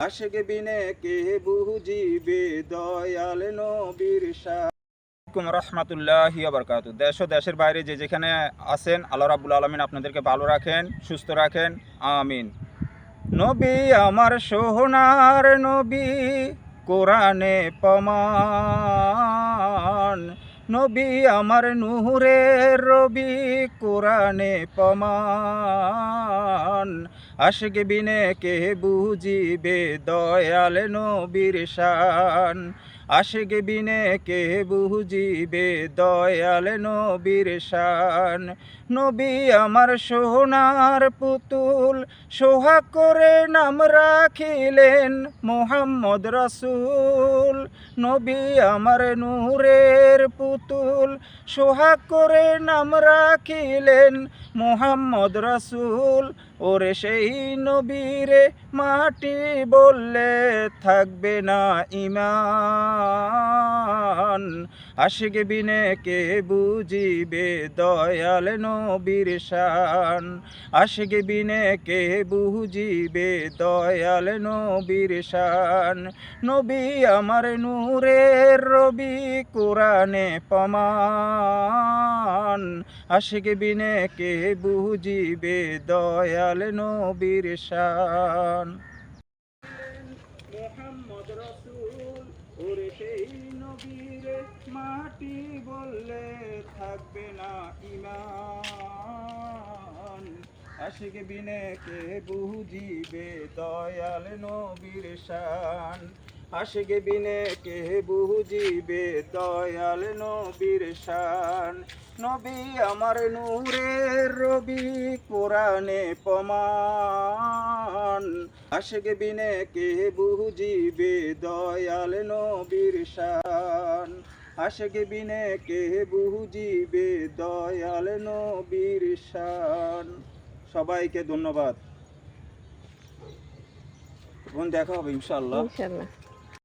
আশেকে নবীর শান রহমতুল্লাহ বরকাত দেশ ও দেশের বাইরে যে যেখানে আছেন, আল্লাহ রাবুল আলমিন আপনাদেরকে ভালো রাখেন, সুস্থ রাখেন। আমিন। নবী আমার সোহনার নবী, কোরআনে পমান নবী আমার নুহুরে রবি কোরআনে পমান আশিক বিনে কে বুঝিবে দয়াল নবীর শান। আশিক বিনে কে বুঝিবে দয়াল নবীর শান। নবী আমার সোনার পুতুল সোহা করে নাম রাখিলেন মোহাম্মদ রাসূল। নবী আমার নূরের পুতুল সোহা করে নাম রাখিলেন মোহাম্মদ রাসূল। ওরে সেই নবীরে মাটি বললে থাকবে না ইমান। আশিক বিনে কে বুঝিবে দয়াল নবীর শান? আশিক বিনে কে বুঝিবে দয়াল নবীর শান? নবী আমার নূরের রবি, কোরআনে পমান আশিক বিনে কে বুঝিবে দয়াল নবীর শান? মোহাম্মদ রসুল। ওরে সেই নবীর মাটি বললে থাকবে না ইমান। আশিক বিনে কে বুঝিবে, দয়াল নবীর শান। আশিক বিনে কে বুঝিবে দয়াল নবীর শান। নবী আমার নূরের রবি, কোরআনে পমান আশিক বিনে কে বুঝিবে দয়াল নবীর শান। আশিক বিনে কে বুঝিবে দয়াল নবীর শান। সবাইকে ধন্যবাদ। দেখা হবে ইনশাল্লাহ ইনশাল্লাহ